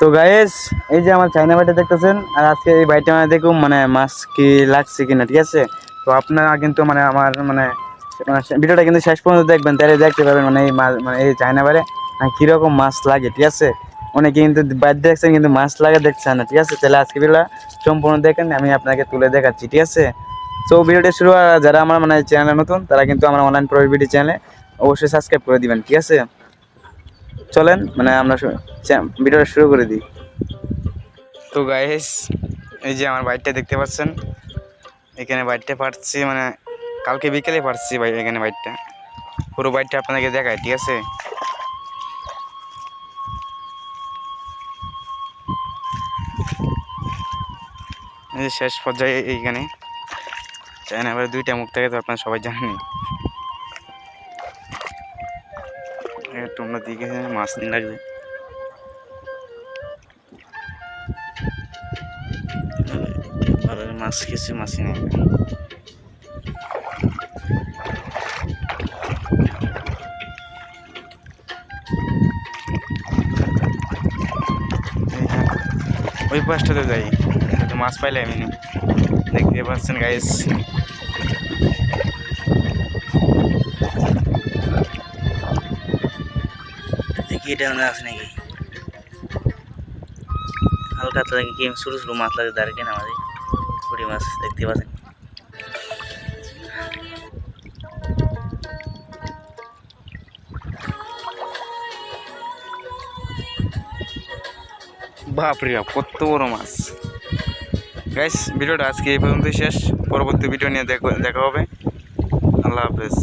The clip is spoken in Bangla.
তো গাইস এই যে আমার চাইনা বাইটা দেখতেছেন, আর আজকে এই বাইটা মানে দেখুন মানে মাছ কি লাগছে কিনা, ঠিক আছে? তো আপনারা কিন্তু মানে আমার মানে মানে ভিডিওটা কিন্তু শেষ পর্যন্ত দেখবেন, তাহলে দেখতে পাবেন মানে এই মাছ মানে এই চাইনা বাইরে মানে কীরকম মাছ লাগে, ঠিক আছে? অনেকে কিন্তু বাইর দেখছেন, কিন্তু মাছ লাগে দেখছেন না, ঠিক আছে? তাহলে আজকে ভিডিওটা সম্পূর্ণ দেখেন, আমি আপনাকে তুলে দেখাচ্ছি, ঠিক আছে? তো ভিডিওটা শুরু যারা আমার মানে চ্যানেলে নতুন, তারা কিন্তু আমার অনলাইন প্রবিটি চ্যানেলে অবশ্যই সাবস্ক্রাইব করে দিবেন, ঠিক আছে? চলেন মানে আমরা ভিডিওটা শুরু করে দিই। তো গাইস এই যে আমার বাইকটা দেখতে পাচ্ছেন, এখানে বাইকটা পারছি মানে কালকে বিকেলে পারছি ভাই এখানে বাইকটা। পুরো বাইকটা আপনাদেরকে দেখায় ঠিক আছে? শেষ পর্যায়ে এইখানে। চায়না এবার দুইটা মুখ থাকে তো আপনারা সবাই জানেন তোমরা দিকে মাছ নিয়ে লাগবে আর মাছ কিছু মাছই নেই ওই পাশটাতে যাই তো মাছ পাইলে আমি নি। দেখতে পাচ্ছেন গাইস এটা আছে নাকি? হালকা মাছ মাছ দেখতে পাচ্ছেন? বাপরে বাপ, কত বড় মাছ। গাইস ভিডিওটা আজকে এই পর্যন্ত শেষ। পরবর্তী ভিডিও নিয়ে দেখা হবে। আল্লাহ হাফেজ।